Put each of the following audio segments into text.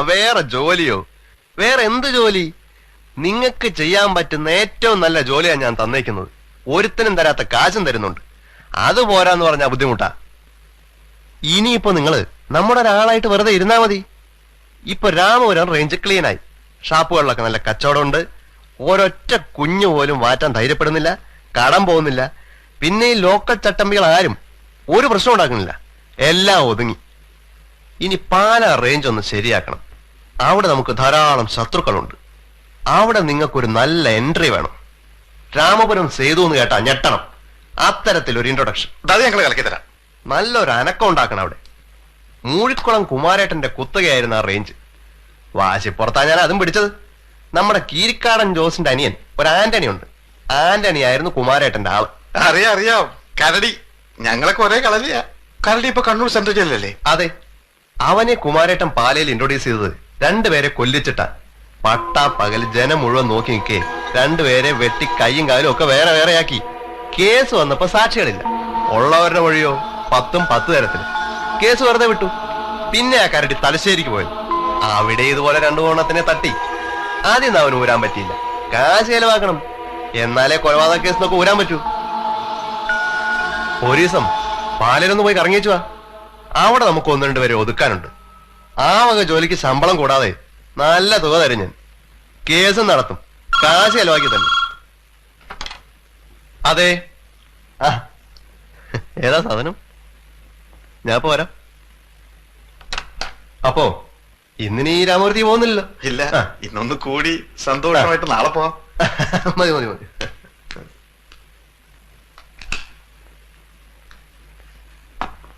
വേറെ ജോലിയോ? വേറെ എന്ത് ജോലി? നിങ്ങൾക്ക് ചെയ്യാൻ പറ്റുന്ന ഏറ്റവും നല്ല ജോലിയാണ് ഞാൻ തന്നേക്കുന്നത്. ഒരുത്തനും തരാത്ത കാശും തരുന്നുണ്ട്. അത് പോരാന്ന് പറഞ്ഞാ ബുദ്ധിമുട്ടാ. ഇനിയിപ്പോ നിങ്ങൾ നമ്മുടെ ഒരാളായിട്ട് വെറുതെ ഇരുന്നാ മതി. ഇപ്പൊ രാമപുരം റേഞ്ച് ക്ലീനായി ഷാപ്പുകളിലൊക്കെ നല്ല കച്ചവടമുണ്ട്. ഒരൊറ്റ കുഞ്ഞു പോലും മാറ്റാൻ ധൈര്യപ്പെടുന്നില്ല. കടം പോകുന്നില്ല. പിന്നെ ഈ ലോക്കൽ ചട്ടമ്പികൾ ആരും ഒരു പ്രശ്നം ഉണ്ടാക്കുന്നില്ല. എല്ലാം ഒതുങ്ങി. ഇനി പാല റേഞ്ച് ഒന്ന് ശരിയാക്കണം. അവിടെ നമുക്ക് ധാരാളം ശത്രുക്കളുണ്ട്. അവിടെ നിങ്ങൾക്കൊരു നല്ല എൻട്രി വേണം. രാമപുരം സേതു എന്ന് കേട്ടാ ഞെട്ടണം. അത്തരത്തിൽ ഒരു ഇൻട്രൊഡക്ഷൻ അത് ഞങ്ങൾ കളിക്കി തരാം. നല്ലൊരു അനക്കം ഉണ്ടാക്കണം അവിടെ. മൂഴിക്കുളം കുമാരേട്ടന്റെ കുത്തകയായിരുന്നു ആ റേഞ്ച് വാശിപ്പുറത്താ ഞാൻ അതും പിടിച്ചത്. നമ്മുടെ കീരിക്കാടൻ ജോസിന്റെ അനിയൻ ഒരു ആന്റണി ഉണ്ട് ആന്റണി ആയിരുന്നു കുമാരേട്ടന്റെ ആൾ. അറിയാം അറിയാം. കരടി. ഞങ്ങളെ ഒരേ കളരിയാ. കരടി ഇപ്പൊ കണ്ണൂർ സെൻട്രൽ ജയിലല്ലേ അതെ. അവനെ കുമാരേട്ടൻ പാലയിൽ ഇൻട്രൊഡ്യൂസ് ചെയ്തത് രണ്ടുപേരെ കൊല്ലിച്ചിട്ടാ. പട്ട പകൽ ജനം മുഴുവൻ നോക്കി നിൽക്കേ. രണ്ടുപേരെ വെട്ടി കൈയും കാലും ഒക്കെ വേറെ വേറെയാക്കി. കേസ് വന്നപ്പോ സാക്ഷികളില്ല. ഉള്ളവരുടെ വഴിയോ പത്തും പത്ത് തരത്തിൽ. കേസ് വെറുതെ വിട്ടു. പിന്നെ ആ കരടി തലശ്ശേരിക്ക് പോയത്. അവിടെ ഇതുപോലെ രണ്ടു കോണത്തിനെ തട്ടി. ആദ്യം അവന് ഊരാൻ പറ്റിയില്ല. കാശ് ചെലവാക്കണം. എന്നാലേ കൊലപാതക കേസ് നോക്കി ഊരാൻ പറ്റൂ. ദിവസം പാലയിലൊന്ന് പോയി കറങ്ങിച്ചു വാ. അവിടെ നമുക്ക് ഒന്ന് രണ്ട് പേരെ ഒതുക്കാനുണ്ട്. ആ വക ജോലിക്ക് ശമ്പളം കൂടാതെ നല്ല തുക തരും ഞാൻ. കേസും നടത്തും. കാശ് ചെലവാക്കി തന്നെ. അതെ. ആ. ഏതാ സാധനം? ഞാൻ പോരാ അപ്പോ ഇന്നിനി രാമൂർത്തി പോകുന്നില്ല ഇല്ല. ഇന്നൊന്ന് കൂടി സന്തോഷമായിട്ട് നാളെ പോവാം. മതി മതി മതി.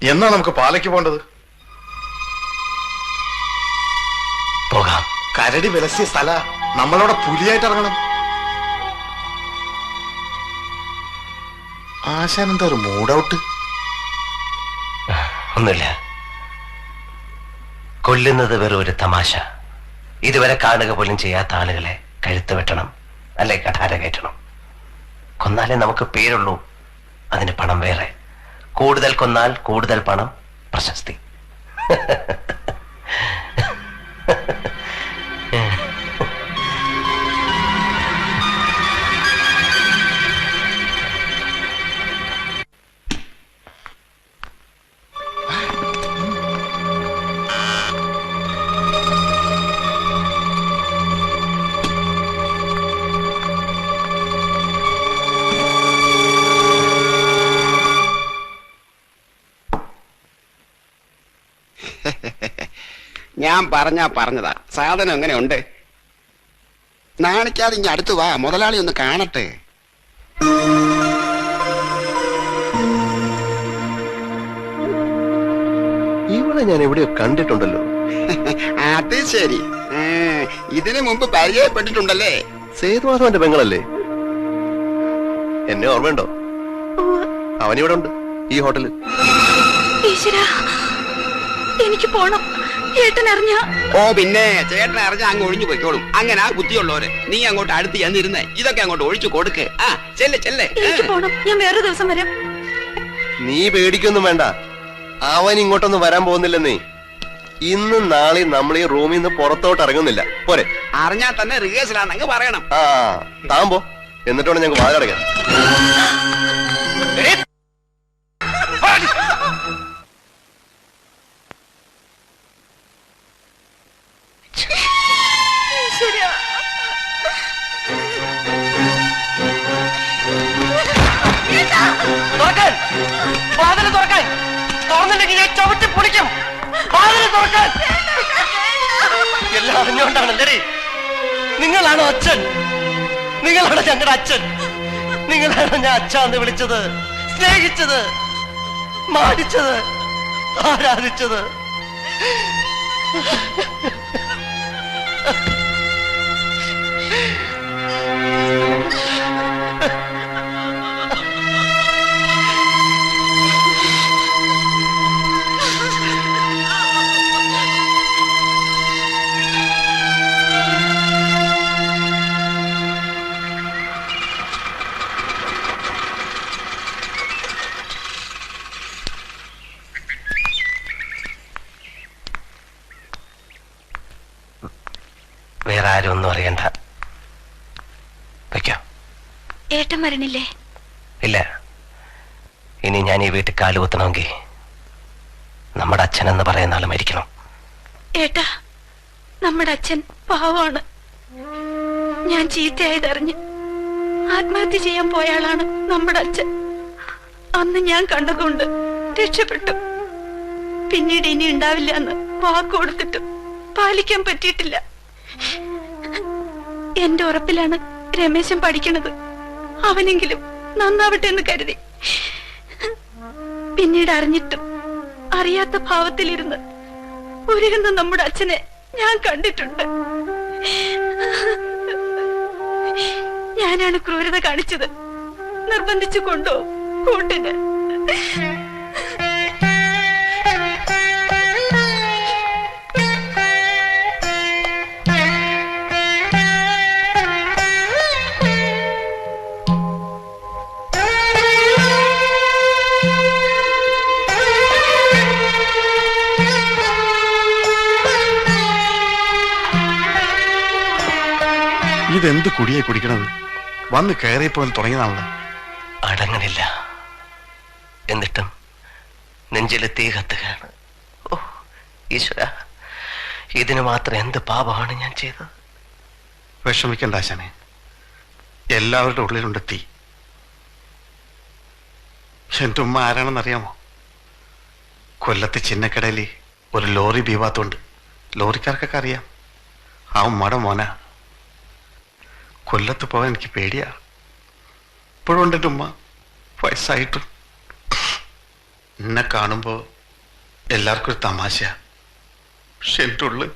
എന്നാ നമുക്ക് പാലയ്ക്ക് പോണ്ടത് പോകാം. കരടി വിലസിയ സ്ഥല നമ്മളവിടെ പുലിയായിട്ട് ഇറങ്ങണം. ആശാനെന്താ ഒരു മൂഡൌട്ട് ഒന്നുമില്ല. കൊല്ലുന്നത് വെറും ഒരു തമാശ. ഇതുവരെ കാണുക പോലും ചെയ്യാത്ത ആളുകളെ കഴുത്ത് വെട്ടണം അല്ലെ കഠാര കയറ്റണം. കൊന്നാലേ നമുക്ക് പേരുള്ളൂ അതിന് പണം വേറെ. കൂടുതൽ കൊന്നാൽ കൂടുതൽ പണം പ്രശസ്തി. ഞാൻ പറഞ്ഞാ പറഞ്ഞതാ. സാധനം എങ്ങനെയുണ്ട്? നാണിക്കാതെ ഇനി അടുത്ത് വാ. മുതലാളി ഒന്ന് കാണട്ടെ. ഇവിടെ ഞാൻ എവിടെയോ കണ്ടിട്ടുണ്ടല്ലോ. അത് ശരി. ഇതിനു മുമ്പ് പരിചയപ്പെട്ടിട്ടുണ്ടല്ലേ? സേതുമാധവന്റെ പെങ്ങളല്ലേ? എന്നെ ഓർമ്മയുണ്ടോ? അവനിവിടെ ഉണ്ട് ഈ ഹോട്ടലിൽ. ഈശ്വരാ എനിക്ക് പോണം. ഏട്ടൻ അറിഞ്ഞ ഓ പിന്നെ ചേട്ടൻ അറിഞ്ഞ അങ്ങ് ഒഴിഞ്ഞു പോയിക്കോളും. അങ്ങനെ ആ ബുദ്ധിയുള്ളവര്. നീ അങ്ങോട്ട് അടുത്ത് ചെന്നിരുന്നേ. ഇതൊക്കെ അങ്ങോട്ട് ഒഴിച്ചു കൊടുക്ക്. ആ ചെല്ലെ ചെല്ലെ. എനിക്ക് പോണം. ഞാൻ വേറെ ദിവസം വരാം. നീ പേടിക്കൊന്നും വേണ്ട. അവൻ ഇങ്ങോട്ടൊന്നും വരാൻ പോകുന്നില്ലെന്നേ. ഇന്ന് നാളെ നമ്മൾ ഈ റൂമിൽ നിന്ന് പുറത്തോട്ട് ഇറങ്ങുന്നില്ല. പോരെ. അറിഞ്ഞാ തന്നെ റിഹേഴ്സലാന്നങ്ങ് പറയണം. ആ താമ്പോ പോ. എന്നിട്ട് വേണം ഞങ്ങൾക്ക് വാതിലടയ്ക്കാൻ. നിങ്ങളാണോ അച്ഛൻ? നിങ്ങളാണോ ഞങ്ങളുടെ അച്ഛൻ? നിങ്ങളാണോ ഞാൻ അച്ഛ എന്ന് വിളിച്ചത് സ്നേഹിച്ചത് മാടിച്ചത് ആരാധിച്ചത്? ഏട്ടൻ വരണില്ലേ ഇല്ല. ഇനി ഞാൻ ഈ വീട്ടിൽ കാലുകുത്തണമെങ്കിൽ നമ്മുടെ അച്ഛൻ എന്ന് പറയുന്ന ആൾ മരിക്കണം. ഏട്ടാ നമ്മുടെ അച്ഛൻ പാവമാണ്. ഞാൻ ചീത്തയായതറിഞ്ഞ് ആത്മഹത്യ ചെയ്യാൻ പോയ ആളാണ് നമ്മുടെ അച്ഛൻ. അന്ന് ഞാൻ കണ്ടതുകൊണ്ട് രക്ഷപ്പെട്ടു. പിന്നീട് ഇനി ഉണ്ടാവില്ല എന്ന് വാക്ക് കൊടുത്തിട്ടും പാലിക്കാൻ പറ്റിയിട്ടില്ല. എന്റെ ഉറപ്പിലാണ് രമേശൻ പഠിക്കണത്. അവനെങ്കിലും നന്നാവട്ടെ എന്ന് കരുതി. പിന്നീട് അറിഞ്ഞിട്ടും അറിയാത്ത ഭാവത്തിലിരുന്ന് ഉരുകുന്ന നമ്മുടെ അച്ഛനെ ഞാൻ കണ്ടിട്ടുണ്ട്. ഞാനാണ് ക്രൂരത കാണിച്ചത്. നിർബന്ധിച്ചു കൊണ്ടോ കൂട്ടിന്? ഇതെന്ത് കുടിയെ കുടിക്കണത്? വന്ന് കയറിയപ്പോൾ തുടങ്ങിയതാണല്ലോ. അടങ്ങണില്ല. എന്നിട്ടും നെഞ്ചിലെ തീ കത്തുകയാണ്. ഓ ഈശ്വര ഇതിന് മാത്രം എന്ത് പാപമാണ് ഞാൻ ചെയ്തത്? വിഷമിക്കണ്ട ആശാനെ. എല്ലാവരുടെ ഉള്ളിലുണ്ട് തീ. എന്റെ ഉമ്മ ആരാണെന്നറിയാമോ? കൊല്ലത്ത് ചിന്നക്കടയിൽ ഒരു ലോറി ബീവാത്തുണ്ട്. ലോറിക്കാർക്കൊക്കെ അറിയാം. ആ ഉമ്മയുടെ മോന. കൊല്ലത്ത് പോകാൻ എനിക്ക് പേടിയാ. ഇപ്പോഴും ഉണ്ട് ഉമ്മ. വയസ്സായിട്ടും. എന്നെ കാണുമ്പോൾ എല്ലാവർക്കും ഒരു തമാശ പക്ഷെ എന്റെ ഉള്ളിൽ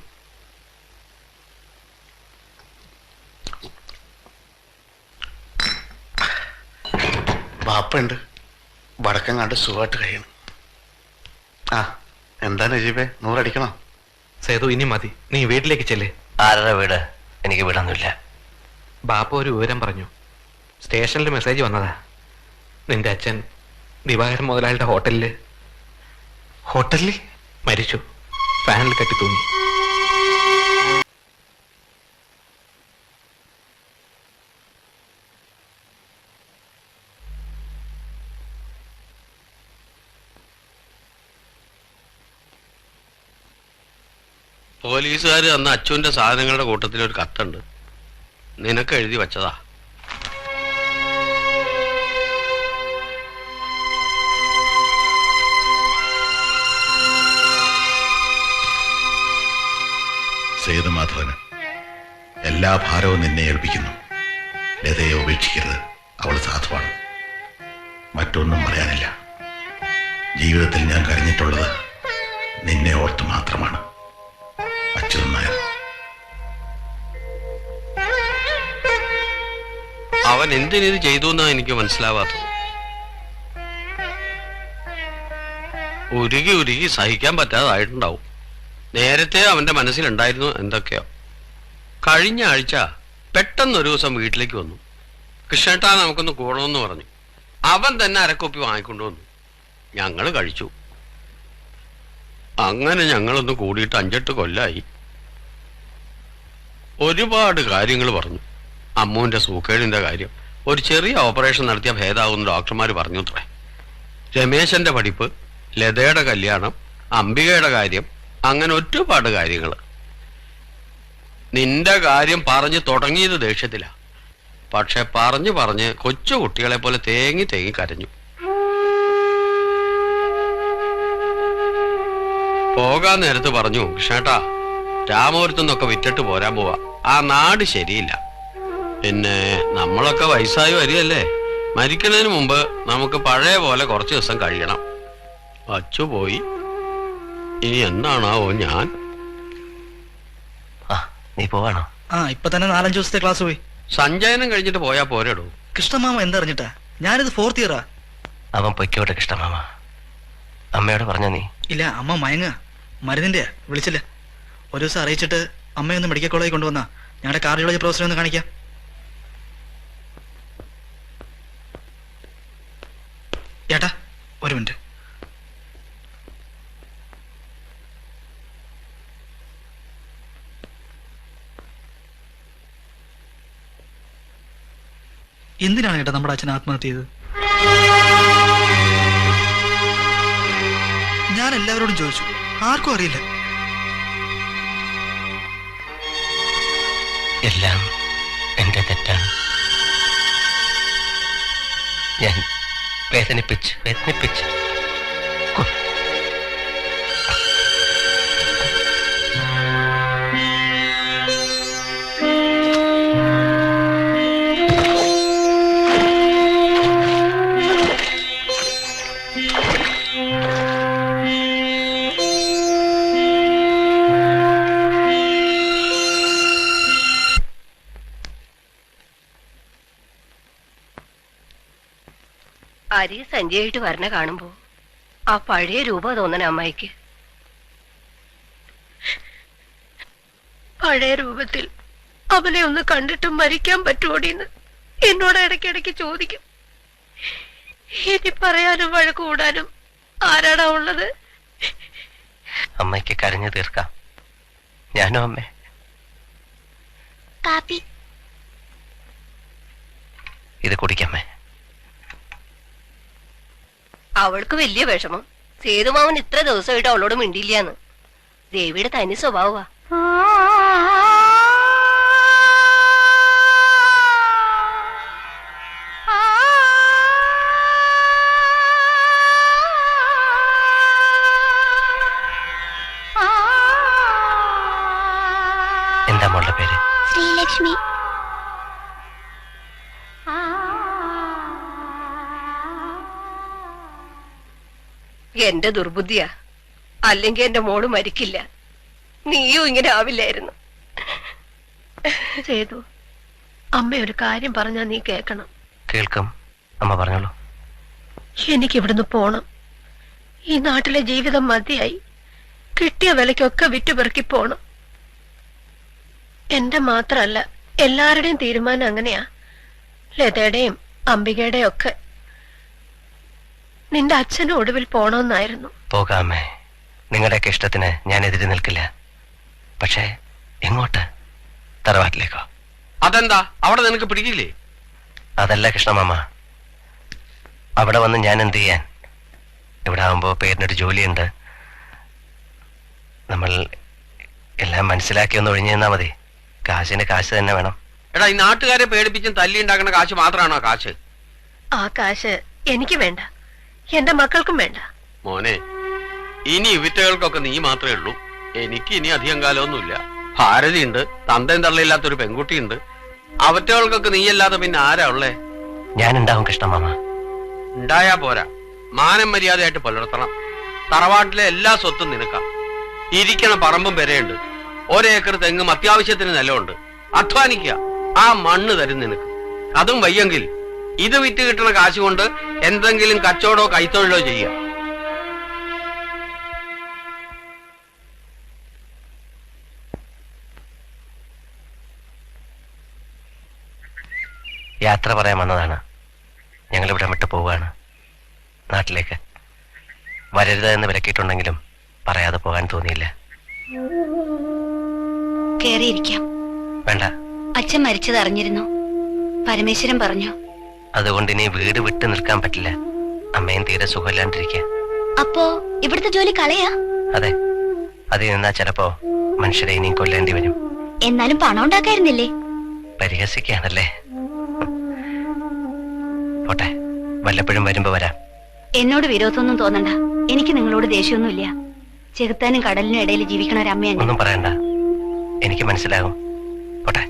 ബാപ്പുണ്ട് വടക്കം കണ്ട് സുഖമായിട്ട് കഴിയണം. ആ എന്താ നജീബേ? നൂറടിക്കണോ? സേതു ഇനി മതി. നീ വീട്ടിലേക്ക് ചെല്ലേ. ആരുടെ വീട്? എനിക്ക് വീടൊന്നുമില്ല. ബാപ്പ ഒരു വിവരം പറഞ്ഞു. സ്റ്റേഷനിൽ മെസ്സേജ് വന്നതാ. നിന്റെ അച്ഛൻ ദിവാകരൻ മുതലാളിയുടെ ഹോട്ടലിൽ ഹോട്ടലിൽ മരിച്ചു. ഫാനിൽ കെട്ടി തൂങ്ങി. പോലീസുകാർ അന്ന് അച്ചുവിന്റെ സാധനങ്ങളുടെ കൂട്ടത്തിൽ ഒരു കത്തുണ്ട്. നിനക്ക് എഴുതി വച്ചതാ. സേതുമാധവന് എല്ലാ ഭാരവും നിന്നെ ഏൽപ്പിക്കുന്നു. ലതയെ ഉപേക്ഷിക്കരുത്. അവൾ സാധുവാണ്. മറ്റൊന്നും പറയാനില്ല. ജീവിതത്തിൽ ഞാൻ കരഞ്ഞിട്ടുള്ളത് നിന്നെ ഓർത്ത് മാത്രമാണ്. അച്യുതൻ അവൻ എന്തിനിത് ചെയ്തു എന്നാ എനിക്ക് മനസ്സിലാവാത്തത്. ഉരുകി ഉരുകി സഹിക്കാൻ പറ്റാതായിട്ടുണ്ടാവും. നേരത്തെ അവന്റെ മനസ്സിലുണ്ടായിരുന്നു എന്തൊക്കെയോ. കഴിഞ്ഞ ആഴ്ച പെട്ടെന്ന് ഒരു ദിവസം വീട്ടിലേക്ക് വന്നു. കൃഷ്ണേട്ടാ നമുക്കൊന്ന് കൂടണമെന്ന് പറഞ്ഞു. അവൻ തന്നെ അരക്കൊപ്പി വാങ്ങിക്കൊണ്ടുവന്നു ഞങ്ങൾ കഴിച്ചു. അങ്ങനെ ഞങ്ങളൊന്ന് കൂടിയിട്ട് അഞ്ചെട്ട് കൊല്ലായി. ഒരുപാട് കാര്യങ്ങൾ പറഞ്ഞു. അമ്മുവിന്റെ സൂക്കേടിന്റെ കാര്യം. ഒരു ചെറിയ ഓപ്പറേഷൻ നടത്തിയ ഭേദാവുന്ന ഡോക്ടർമാർ പറഞ്ഞു അത്രേ രമേശന്റെ പഠിപ്പ് ലതയുടെ കല്യാണം അംബികയുടെ കാര്യം അങ്ങനെ ഒരുപാട് കാര്യങ്ങൾ നിന്റെ കാര്യം പറഞ്ഞു തുടങ്ങിയത് ദേഷ്യത്തില. പക്ഷെ പറഞ്ഞു പറഞ്ഞ് കൊച്ചു കുട്ടികളെ പോലെ തേങ്ങി തേങ്ങി കരഞ്ഞു. പോകാൻ നേരത്ത് പറഞ്ഞു കൃഷ്ണേട്ടാ രാമപുരത്തുനിന്നൊക്കെ വിറ്റിട്ട് പോരാൻ പോവാ. ആ നാട് ശരിയില്ല. പിന്നെ നമ്മളൊക്കെ വയസ്സായി വരികയല്ലേ? മരിക്കുന്നതിന് മുമ്പ് നമുക്ക് പഴയ പോലെ കുറച്ച് ദിവസം കഴിയണം. അച്ചു പോയി ഇനി എന്താണാവോ ഞാൻ? ആ നീ പോവാണോ? ആ ഇപ്പൊ തന്നെ നാലഞ്ച് ദിവസത്തെ ക്ലാസ് പോയി. സഞ്ചയനം കഴിഞ്ഞിട്ട് പോയാ പോരെടൂ. കൃഷ്ണമാമ എന്തറിഞ്ഞിട്ടാ? ഞാനിത് ഫോർത്ത് ഇയറാ. അവൻ പൊയ്ക്കോട്ടെ കൃഷ്ണമാമ. അമ്മയോട് പറഞ്ഞ നീ? ഇല്ല അമ്മ മയങ്ങ മരുന്നിന്റെ വിളിച്ചില്ല. ഒരു ദിവസം അറിയിച്ചിട്ട് അമ്മയൊന്ന് മെഡിക്കൽ കോളേജിൽ കൊണ്ടുവന്ന. ഞങ്ങളുടെ കാർഡിയോളജി പ്രൊഫസറെ ഒന്ന് കാണിക്കാം. ഒരു മിനിറ്റ്. എന്തിനാണ് ഏട്ടാ നമ്മുടെ അച്ഛൻ ആത്മഹത്യ ചെയ്തത്? ഞാൻ എല്ലാവരോടും ചോദിച്ചു. ആർക്കും അറിയില്ല. എല്ലാം എന്റെ തെറ്റാണ്. ഞാൻ വേദനിപ്പിച്ച് വേദനിപ്പിച്ച്. അരി സഞ്ജയായിട്ട് വരണ കാണുമ്പോ ആ പഴയ രൂപ തോന്നണ അമ്മായിക്ക്. പഴയ രൂപത്തിൽ അവനെ ഒന്ന് കണ്ടിട്ട് മരിക്കാൻ പറ്റുമോടിന്ന് എന്നോട് ഇടയ്ക്കിടയ്ക്ക് ചോദിക്കും. ഇനി പറയാനും വഴക്ക് കൂടാനും ആരാടാ ഉള്ളത്? അമ്മയ്ക്ക് കരഞ്ഞു തീർക്കാം. ഞാനോ അമ്മേ. കാപ്പി. ഇത് കുടിക്കമ്മേ. അവൾക്ക് വലിയ വിഷമം. സേതുമാവൻ ഇത്ര ദിവസമായിട്ട് അവളോട് മിണ്ടിയില്ലാന്ന്. ദേവിയുടെ തനി സ്വഭാവമാ. എന്റെ ദുർബുദ്ധിയാ. അല്ലെങ്കിൽ എന്റെ മോൾ മരിക്കില്ല. നീയും ഇങ്ങനെ ആവില്ലായിരുന്നു. സേതു അമ്മ ഒരു കാര്യം പറഞ്ഞാ നീ കേക്കണം കേൾക്കാം. അമ്മ പറഞ്ഞോളൂ. എനിക്ക് ഇവിടുന്ന് പോണം. ഈ നാട്ടിലെ ജീവിതം മതിയായി. കിട്ടിയ വിലയ്ക്കൊക്കെ വിറ്റുപെറുക്കി പോണം. എന്റെ മാത്രല്ല എല്ലാവരുടെയും തീരുമാനം അങ്ങനെയാ. ലതയുടെയും അംബികയുടെയും ഒക്കെ. നിന്റെ അച്ഛനും ഒടുവിൽ പോണോന്നായിരുന്നു. പോകാമേ. നിങ്ങളുടെയൊക്കെ ഇഷ്ടത്തിന് ഞാൻ എതിര് നിൽക്കില്ല. പക്ഷേ എങ്ങോട്ട്? തറവാട്ടിലേക്കോ? അതെന്താ? അവിടെ നിനക്ക് പിടിക്കില്ലേ? അതല്ല കൃഷ്ണമാമ. അവിടെ വന്ന് ഞാൻ എന്ത് ചെയ്യാൻ? ഇവിടെ ആവുമ്പോ പേരിനൊരു ജോലിയുണ്ട്. നമ്മൾ എല്ലാം മനസ്സിലാക്കി ഒന്ന് ഒഴിഞ്ഞു തന്നാ മതി. കാശിന് കാശ് തന്നെ വേണം. എടാ ഈ നാട്ടുകാരെ പേടിപ്പിച്ചും തല്ലി ഉണ്ടാക്കുന്ന കാശ് മാത്രമാണോ കാശ്? ആ കാശ് എനിക്ക് വേണ്ട. എന്റെ മക്കൾക്കും വേണ്ട. മോനെ ഇനി ഇവിറ്റകൾക്കൊക്കെ നീ മാത്രമേ ഉള്ളൂ. എനിക്ക് ഇനി അധികം കാലമൊന്നുമില്ല. ഭാരതിയുണ്ട് തന്തയും തള്ളയില്ലാത്തൊരു പെൺകുട്ടിയുണ്ട്. അവറ്റകൾക്കൊക്കെ നീയല്ലാതെ പിന്നെ ആരാ ഉള്ളേ? ഞാൻ ഉണ്ടാവും കൃഷ്ണമാമ ഉണ്ടായാ പോരാ. മാനം മര്യാദയായിട്ട് പുലർത്തണം. തറവാട്ടിലെ എല്ലാ സ്വത്തും നിനക്കാം. ഇരിക്കണ പറമ്പും പെരയുണ്ട്. ഒരേക്കർ തെങ്ങും അത്യാവശ്യത്തിന് നിലമുണ്ട്. അധ്വാനിക്കുക. ആ മണ്ണ് തരും നിനക്ക്. അതും വയ്യെങ്കിൽ ഇത് വിറ്റ് കിട്ടുന്ന കാശ് കൊണ്ട് എന്തെങ്കിലും കച്ചവടോ കൈത്തൊഴിലോ ചെയ്യുക. യാത്ര പറയാൻ വന്നതാണ്. ഞങ്ങൾ ഇവിടെ വിട്ടു പോവുകയാണ്. നാട്ടിലേക്ക്. വരരുത് എന്ന് വിലക്കിയിട്ടുണ്ടെങ്കിലും പറയാതെ പോകാൻ തോന്നിയില്ല. കേറിയിരിക്കാം. വേണ്ട. അച്ഛൻ മരിച്ചത് അറിഞ്ഞിരുന്നു. പരമേശ്വരൻ പറഞ്ഞു. അതുകൊണ്ട് ഇനി വീട് വിട്ടു നിൽക്കാൻ പറ്റില്ല. അമ്മയും തീരെ സുഖമില്ലാണ്ടിരിക്കുക അപ്പോ ഇവിടുത്തെ ജോലി കളയാ? അതെ. അതിൽ നിന്നാ ചിലപ്പോ മനുഷ്യരെ ഇനിയും കൊല്ലേണ്ടി വരും. എന്നാലും പണം ഉണ്ടാക്കായിരുന്നില്ലേ? പരിഹസിക്കുകയാണല്ലേ? പോട്ടെ വല്ലപ്പോഴും വരുമ്പോ വരാം. എന്നോട് വിരോധമൊന്നും തോന്നണ്ട. എനിക്ക് നിങ്ങളോട് ദേഷ്യമൊന്നുമില്ല. ചെകുത്താനും കടലിനും ഇടയിൽ ജീവിക്കണ ഒരു അമ്മയാണ് ഒന്നും പറയണ്ട. എനിക്ക് മനസ്സിലാകും. പോട്ടെ.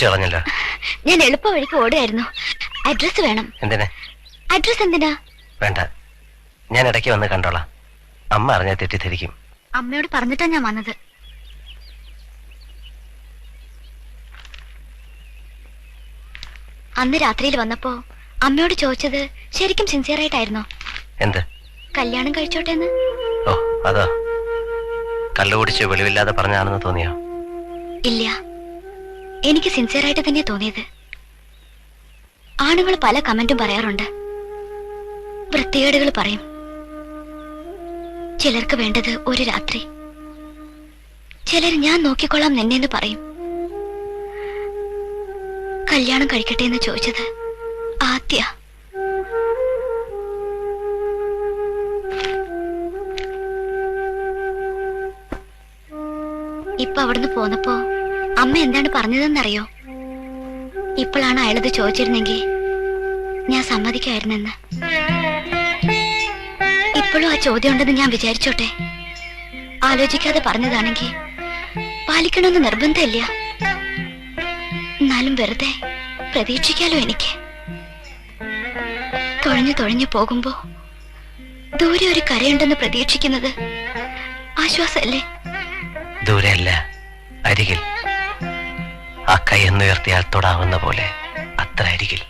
പേടിപ്പിച്ചു കളഞ്ഞല്ലോ. ഞാൻ എളുപ്പ വഴിക്ക് ഓടുകയായിരുന്നു. അഡ്രസ് വേണം. എന്തിനാ? അഡ്രസ് എന്തിനാ? വേണ്ട. ഞാൻ ഇടയ്ക്ക് വന്ന് കണ്ടോളാം. അമ്മ അറിഞ്ഞാൽ തെറ്റിദ്ധരിക്കും. അമ്മയോട് പറഞ്ഞിട്ടാ ഞാൻ വന്നത്. അന്ന് രാത്രിയിൽ വന്നപ്പോ അമ്മയോട് ചോദിച്ചത് ശരിക്കും സിൻസിയർ ആയിട്ടായിരുന്നോ? എന്ത്? കല്യാണം കഴിച്ചോട്ടെ എന്ന്. ഓ അതോ? കള്ളു കുടിച്ച് വെളിവില്ലാതെ പറഞ്ഞാണെന്ന് തോന്നിയോ? ഇല്ല. എനിക്ക് സിൻസിയറായിട്ട് തന്നെ തോന്നിയത്. ആണുങ്ങൾ പല കമന്റും പറയാറുണ്ട്. വൃത്തികേടുകൾ പറയും. ചിലർക്ക് വേണ്ടത് ഒരു രാത്രി. ചിലർ ഞാൻ നോക്കിക്കൊള്ളാം നിന്നെ എന്ന് പറയും. കല്യാണം കഴിക്കട്ടെ എന്ന് ചോദിച്ചത് ആദ്യ. ഇപ്പൊ അവിടുന്ന് പോന്നപ്പോ അമ്മ എന്താണ് പറഞ്ഞതെന്നറിയോ? ഇപ്പോഴാണ് അയാളത് ചോദിച്ചിരുന്നെങ്കിൽ ഞാൻ സമ്മതിക്കായിരുന്നെന്ന് ഇപ്പോഴും ആ ചോദ്യം ഉണ്ടെന്ന് ഞാൻ വിചാരിച്ചോട്ടെ? ആലോചിക്കാതെ പറഞ്ഞതാണെങ്കിൽ പാലിക്കണമെന്ന് നിർബന്ധമില്ല. എന്നാലും വെറുതെ പ്രതീക്ഷിക്കാലോ എനിക്ക്. തുഴഞ്ഞു തുഴഞ്ഞു പോകുമ്പോ ദൂരെ ഒരു കരയുണ്ടെന്ന് പ്രതീക്ഷിക്കുന്നത് ആശ്വാസല്ലേ ദൂരെയല്ല അരികിൽ. ആ കൈ എന്നുയർത്തിയാൽ തൊടാവുന്ന പോലെ അത്ര അരികിൽ